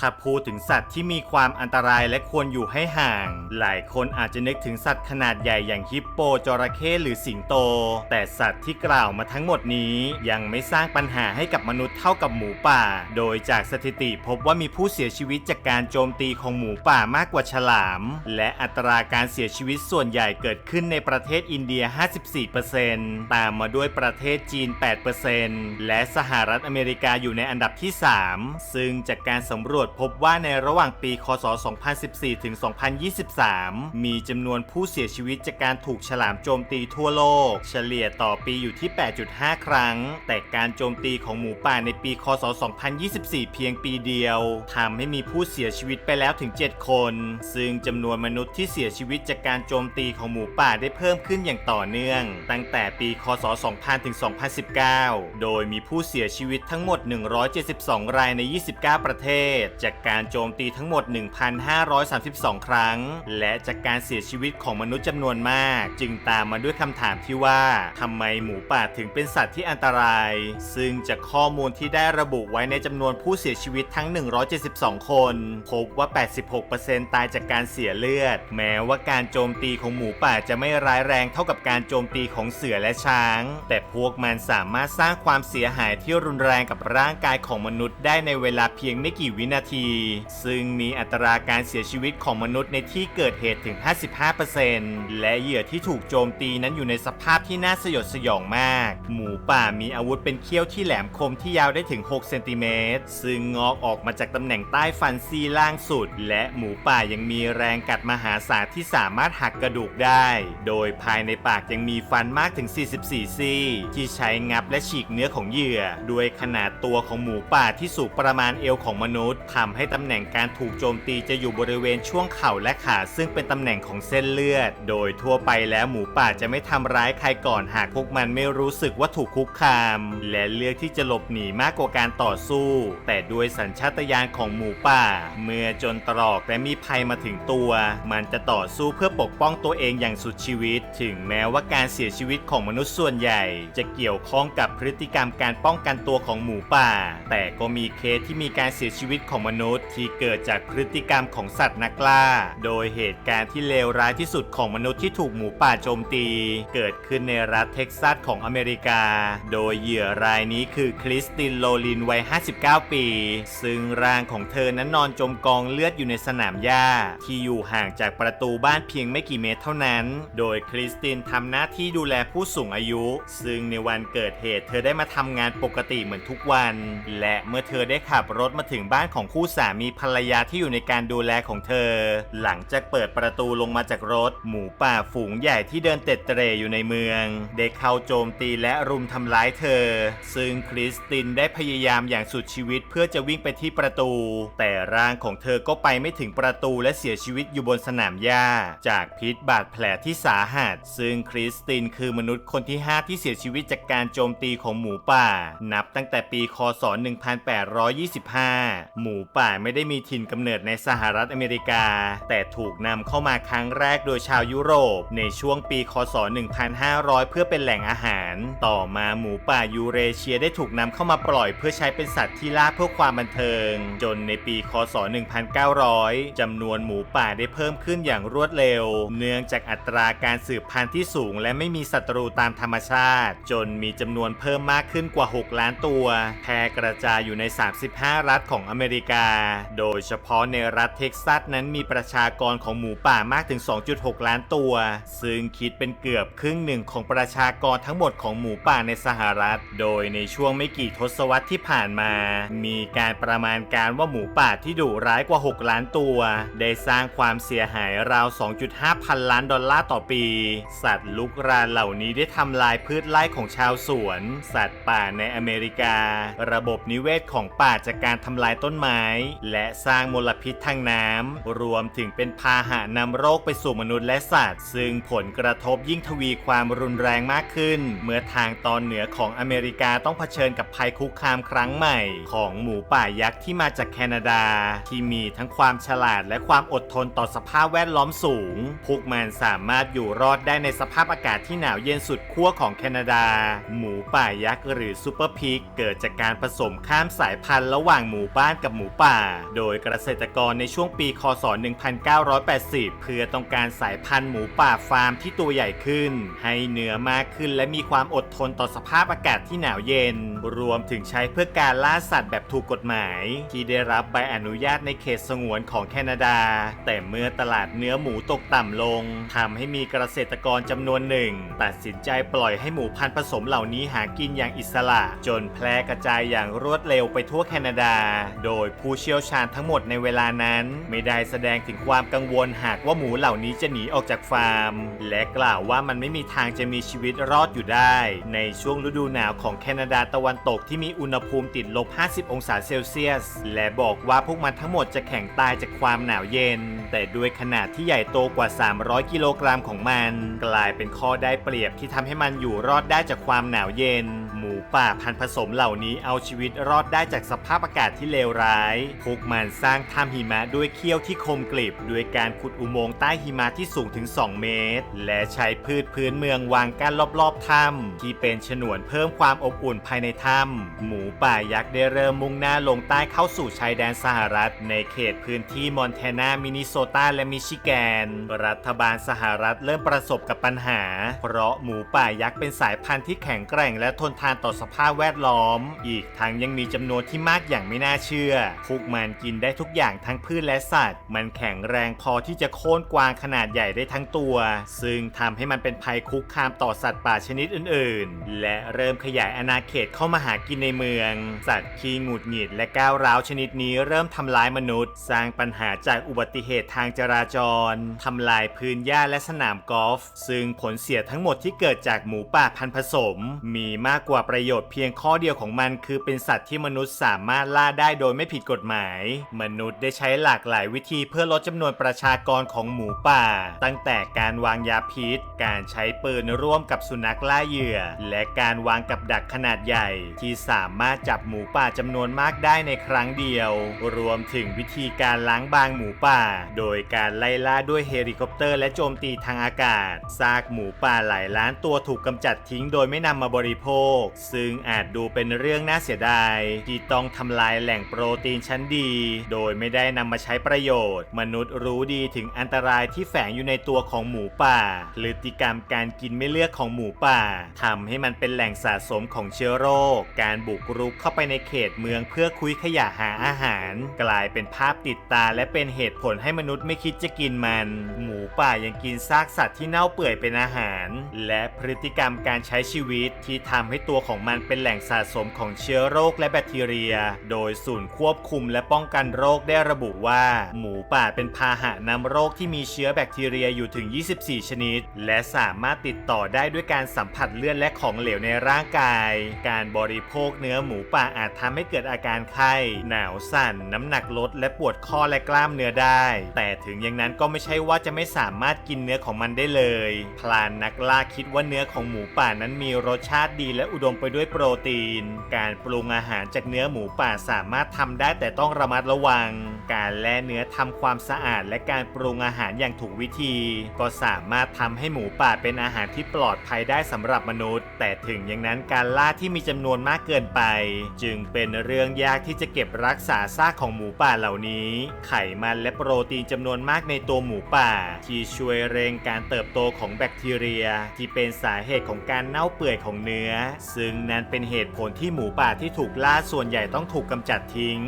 ถ้าพูดถึงสัตว์ที่มีความอันตรายและควรอยู่ให้ห่าง หลายคนอาจจะนึกถึงสัตว์ขนาดใหญ่อย่างฮิปโปจระเข้หรือสิงโต แต่สัตว์ที่กล่าวมาทั้งหมดนี้ยังไม่สร้างปัญหาให้กับมนุษย์เท่ากับหมูป่า โดยจากสถิติพบว่ามีผู้เสียชีวิตจากการโจมตีของหมูป่ามากกว่าฉลาม และอัตราการเสียชีวิตส่วนใหญ่เกิดขึ้นในประเทศอินเดีย 54%ตามมาด้วยประเทศจีน 8%และสหรัฐอเมริกาอยู่ในอันดับที่ 3 ซึ่งจากการสำรวจพบว่าในระหว่างปี คศ 2014 ถึง 2023 มีจำนวนผู้เสียชีวิตจากการถูกฉลามโจมตีทั่วโลก เฉลี่ยต่อปีอยู่ที่ 8.5 ครั้ง แต่การโจมตีของหมูป่าในปี คศ 2024 เพียงปีเดียวทำให้มีผู้เสียชีวิตไปแล้วถึง 7 คน ซึ่งจำนวนมนุษย์ที่เสียชีวิตจากการโจมตีของหมูป่าได้เพิ่มขึ้นอย่างต่อเนื่อง ตั้งแต่ปี คศ 2000 ถึง 2019 โดยมีผู้เสียชีวิตทั้งหมด 172 รายใน 29 ประเทศจากการโจมตีทั้งหมด 1,532 ครั้ง และจากการเสียชีวิตของมนุษย์จำนวนมาก จึงตามมาด้วยคำถามที่ว่าทำไมหมูป่าถึงเป็นสัตว์ที่อันตราย ซึ่งจากข้อมูลที่ได้ระบุไว้ในจำนวนผู้เสียชีวิตทั้ง 172 คน พบว่า 86%ตายจากการเสียเลือด แม้ว่าการโจมตีของหมูป่าจะไม่ร้ายแรงเท่ากับการโจมตีของเสือและช้าง แต่พวกมันสามารถสร้างความเสียหายที่รุนแรงกับร่างกายของมนุษย์ได้ในเวลาเพียงไม่กี่วินาที ซึ่งมีอัตราการเสียชีวิตของมนุษย์ในที่เกิดเหตุถึง 55%และเหยื่อที่ถูกโจมตีนั้นอยู่ในสภาพที่น่าสยดสยองมาก หมูป่ามีอาวุธเป็นเขี้ยวที่แหลมคมที่ยาวได้ถึง 6 เซนติเมตร ซึ่งงอกออกมาจากตำแหน่งใต้ฟันซี่ล่างสุด และหมูป่ายังมีแรงกัดมหาศาลที่สามารถหักกระดูกได้ โดยภายในปากยังมีฟันมากถึง 44 ซี่ ที่ใช้งับและฉีกเนื้อของเหยื่อ ด้วยขนาดตัวของหมูป่าที่สูงประมาณเอวของมนุษย์ทำให้ตำแหน่งการถูกโจมตีจะอยู่บริเวณช่วงเข่าและขา ซึ่งเป็นตำแหน่งของเส้นเลือด โดยทั่วไปแล้วหมูป่าจะไม่ทำร้ายใครก่อนหากพวกมันไม่รู้สึกว่าถูกคุกคาม และเลือกที่จะหลบหนีมากกว่าการต่อสู้ แต่ด้วยสัญชาตญาณของหมูป่า เมื่อจนตรอกและมีภัยมาถึงตัว มันจะต่อสู้เพื่อปกป้องตัวเองอย่างสุดชีวิต ถึงแม้ว่าการเสียชีวิตของมนุษย์ส่วนใหญ่ จะเกี่ยวข้องกับพฤติกรรมการป้องกันตัวของหมูป่า แต่ก็มีเคสที่มีการเสียชีวิตของมนุษย์ ที่เกิดจากพฤติกรรมของสัตว์นักล่า โดยเหตุการณ์ที่เลวร้ายที่สุดของมนุษย์ที่ถูกหมูป่าโจมตี เกิดขึ้นในรัฐเท็กซัสของอเมริกา โดยเหยื่อรายนี้คือคริสตินโลลินวัย 59 ปี ซึ่งร่างของเธอนั้นนอนจมกองเลือดอยู่ในสนามหญ้า ที่อยู่ห่างจากประตูบ้านเพียงไม่กี่เมตรเท่านั้น โดยคริสตินทำหน้าที่ดูแลผู้สูงอายุ ซึ่งในวันเกิดเหตุเธอได้มาทำงานปกติเหมือนทุกวัน และเมื่อเธอได้ขับรถมาถึงบ้านของคู่สามีภรรยาที่อยู่ในการดูแลของเธอ หลังจากเปิดประตูลงมาจากรถ หมูป่าฝูงใหญ่ที่เดินเต็ดเตร่อยู่ในเมืองได้เข้าโจมตีและรุมทำร้ายเธอ ซึ่งคริสตินได้พยายามอย่างสุดชีวิตเพื่อจะวิ่งไปที่ประตู แต่ร่างของเธอก็ไปไม่ถึงประตูและเสียชีวิตอยู่บนสนามหญ้า จากพิษบาดแผลที่สาหัส ซึ่งคริสตินคือมนุษย์คนที่ 5 ที่เสียชีวิตจากการโจมตีของหมูป่า นับตั้งแต่ปีคศ 1825 หมููป่าไม่ได้มีถิ่นกำเนิดในสหรัฐอเมริกา แต่ถูกนำเข้ามาครั้งแรกโดยชาวยุโรป ในช่วงปีคศ 1500 เพื่อเป็นแหล่งอาหาร ต่อมาหมูป่ายูเรเชียได้ถูกนำเข้ามาปล่อยเพื่อใช้เป็นสัตว์ที่ล่าเพื่อความบันเทิง จนในปีคศ 1900จำนวนหมูป่าได้เพิ่มขึ้นอย่างรวดเร็ว เนื่องจากอัตราการสืบพันธุ์ที่สูง และไม่มีศัตรูตามธรรมชาติ จนมีจำนวนเพิ่มมากขึ้นกว่า 6 ล้านตัว แพร่กระจายอยู่ใน 35 รัฐของอเมริกกา โดยเฉพาะในรัฐเท็กซัสนั้นมีประชากรของหมูป่ามากถึง 2.6 ล้านตัว ซึ่งคิดเป็นเกือบครึ่งหนึ่งของประชากรทั้งหมดของหมูป่าในสหรัฐ โดยในช่วงไม่กี่ทศวรรษที่ผ่านมา มีการประมาณการว่าหมูป่าที่ดุร้ายกว่า 6 ล้านตัว ได้สร้างความเสียหายราว 2.5 พันล้านดอลลาร์ต่อปี สัตว์ลุกรานเหล่านี้ได้ทำลายพืชไร่ของชาวสวน สัตว์ป่าในอเมริกา ระบบนิเวศของป่าจากการทำลายต้นไม้และสร้างมลพิษทางน้ำรวมถึงเป็นพาหะนำโรคไปสู่มนุษย์และสัตว์ ซึ่งผลกระทบยิ่งทวีความรุนแรงมากขึ้น เมื่อทางตอนเหนือของอเมริกาต้องเผชิญกับภัยคุกคามครั้งใหม่ ของหมูป่ายักษ์ที่มาจากแคนาดา ที่มีทั้งความฉลาดและความอดทนต่อสภาพแวดล้อมสูง พวกมันสามารถอยู่รอดได้ในสภาพอากาศที่หนาวเย็นสุดขั้วของแคนาดา หมูป่ายักษ์หรือซูเปอร์พิกเกิดจากการผสมข้ามสายพันธุ์ระหว่างหมูบ้านกับหมูป่า โดยเกษตรกรในช่วงปีคศ 1980 เพื่อต้องการสายพันธุ์หมูป่าฟาร์มที่ตัวใหญ่ขึ้น ให้เนื้อมากขึ้นและมีความอดทนต่อสภาพอากาศที่หนาวเย็น รวมถึงใช้เพื่อการล่าสัตว์แบบถูกกฎหมาย ที่ได้รับใบอนุญาตในเขตสงวนของแคนาดา แต่เมื่อตลาดเนื้อหมูตกต่ำลงทำให้มีเกษตรกรจำนวนหนึ่ง ตัดสินใจปล่อยให้หมูพันธุ์ผสมเหล่านี้หากินอย่างอิสระ จนแพร่กระจายอย่างรวดเร็วไปทั่วแคนาดา โดยผู้เชี่ยวชาญทั้งหมดในเวลานั้น ไม่ได้แสดงถึงความกังวลหากว่าหมูเหล่านี้จะหนีออกจากฟาร์ม และกล่าวว่ามันไม่มีทางจะมีชีวิตรอดอยู่ได้ ในช่วงฤดูหนาวของแคนาดาตะวันตกที่มีอุณหภูมิติดลบ 50 องศาเซลเซียส และบอกว่าพวกมันทั้งหมดจะแข็งตายจากความหนาวเย็น แต่ด้วยขนาดที่ใหญ่โตกว่า 300 กิโลกรัมของมัน กลายเป็นข้อได้เปรียบที่ทำให้มันอยู่รอดได้จากความหนาวเย็น หมูป่าพันผสมเหล่านี้เอาชีวิตรอดได้จากสภาพอากาศที่เลวร้าย พวกมันสร้างถ้ำหิมะด้วยเขี้ยวที่คมกริบด้วยการขุดอุโมงค์ใต้หิมะที่สูงถึง 2 เมตร และใช้พืชพื้นเมืองวางกั้นรอบๆถ้ำที่เป็นฉนวนเพิ่มความอบอุ่นภายในถ้ำหมูป่ายักษ์ได้เริ่มมุ่งหน้าลงใต้เข้าสู่ชายแดนสหรัฐ ในเขตพื้นที่มอนแทนา มินนิโซตา และมิชิแกน รัฐบาลสหรัฐเริ่มประสบกับปัญหา เพราะหมูป่ายักษ์เป็นสายพันธุ์ที่แข็งแกร่งและทนทานต่อสภาพแวดล้อม อีกทั้งยังมีจำนวนที่มากอย่างไม่น่าเชื่อ พวกมันกินได้ทุกอย่างทั้งพืชและสัตว์ มันแข็งแรงพอที่จะโค่นกวางขนาดใหญ่ได้ทั้งตัว ซึ่งทำให้มันเป็นภัยคุกคามต่อสัตว์ป่าชนิดอื่น ๆ และเริ่มขยายอาณาเขตเข้ามาหากินในเมือง สัตว์ขี้หงุดหงิดและก้าวร้าวชนิดนี้เริ่มทำร้ายมนุษย์ สร้างปัญหาจากอุบัติเหตุทางจราจรทำลายพื้นหญ้าและสนามกอล์ฟซึ่งผลเสียทั้งหมดที่เกิดจากหมูป่าพันผสม มีมากกว่าประโยชน์เพียงข้อเดียวของมันคือเป็นสัตว์ที่มนุษย์สามารถล่าได้โดยไม่ผิดกฎหมาย มนุษย์ได้ใช้หลากหลายวิธีเพื่อลดจำนวนประชากรของหมูป่า ตั้งแต่การวางยาพิษ การใช้ปืนร่วมกับสุนัขล่าเหยื่อ และการวางกับดักขนาดใหญ่ ที่สามารถจับหมูป่าจำนวนมากได้ในครั้งเดียว รวมถึงวิธีการล้างบางหมูป่า โดยการไล่ล่าด้วยเฮลิคอปเตอร์และโจมตีทางอากาศ ซากหมูป่าหลายล้านตัวถูกกำจัดทิ้งโดยไม่นำมาบริโภคซึ่งอาจดูเป็นเรื่องน่าเสียดาย ที่ต้องทำลายแหล่งโปรตีนชั้นดี โดยไม่ได้นำมาใช้ประโยชน์ มนุษย์รู้ดีถึงอันตรายที่แฝงอยู่ในตัวของหมูป่าพฤติกรรมการกินไม่เลือกของหมูป่าทำให้มันเป็นแหล่งสะสมของเชื้อโรค การบุกรุกเข้าไปในเขตเมืองเพื่อคุยขยะหาอาหาร กลายเป็นภาพติดตาและเป็นเหตุผลให้มนุษย์ไม่คิดจะกินมัน หมูป่ายังกินซากสัตว์ที่เน่าเปื่อยเป็นอาหาร และพฤติกรรมการใช้ชีวิตที่ทำให้ตัวของมันเป็นแหล่งสะสมของเชื้อโรคและแบคทีเรีย โดยศูนย์ควบคุมและป้องกันโรคได้ระบุว่า หมูป่าเป็นพาหะนำโรคที่มีเชื้อแบคทีเรียอยู่ถึง 24 ชนิด และสามารถติดต่อได้ด้วยการสัมผัสเลือดและของเหลวในร่างกาย การบริโภคเนื้อหมูป่าอาจทำให้เกิดอาการไข้ หนาวสั่น น้ำหนักลด และปวดข้อและกล้ามเนื้อได้ แต่ถึงอย่างนั้นก็ไม่ใช่ว่าจะไม่สามารถกินเนื้อของมันได้เลย พลานนักล่าคิดว่าเนื้อของหมูป่านั้นมีรสชาติดีและอุดมมไปด้วยโปรตีน การปรุงอาหารจากเนื้อหมูป่าสามารถทำได้แต่ต้องระมัดระวัง การแล่เนื้อทำความสะอาด และการปรุงอาหารอย่างถูกวิธี ก็สามารถทำให้หมูป่าเป็นอาหารที่ปลอดภัยได้สำหรับมนุษย์ แต่ถึงอย่างนั้นการล่าที่มีจำนวนมากเกินไป จึงเป็นเรื่องยากที่จะเก็บรักษาซากของหมูป่าเหล่านี้ ไขมันและโปรตีนจำนวนมากในตัวหมูป่า ที่ช่วยเร่งการเติบโตของแบคทีเรีย ที่เป็นสาเหตุของการเน่าเปื่อยของเนื้อซึ่งนั่นเป็นเหตุผลที่หมูป่าที่ถูกล่าส่วนใหญ่ต้องถูกกำจัดทิ้ง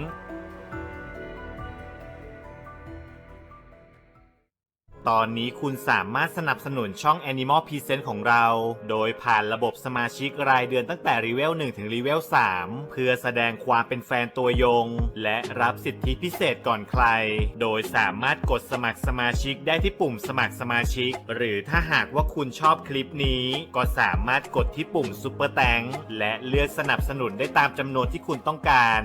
ตอนนี้คุณสามารถสนับสนุนช่อง Animal Present ของเรา โดยผ่านระบบสมาชิกรายเดือนตั้งแต่รีเวล1ถึงรีเวล3เพื่อแสดงความเป็นแฟนตัวยง และรับสิทธิพิเศษก่อนใคร โดยสามารถกดสมัครสมาชิกได้ที่ปุ่มสมัครสมาชิก หรือถ้าหากว่าคุณชอบคลิปนี้ ก็สามารถกดที่ปุ่มซุปเปอร์แตงและเลือกสนับสนุนได้ตามจำนวนที่คุณต้องการ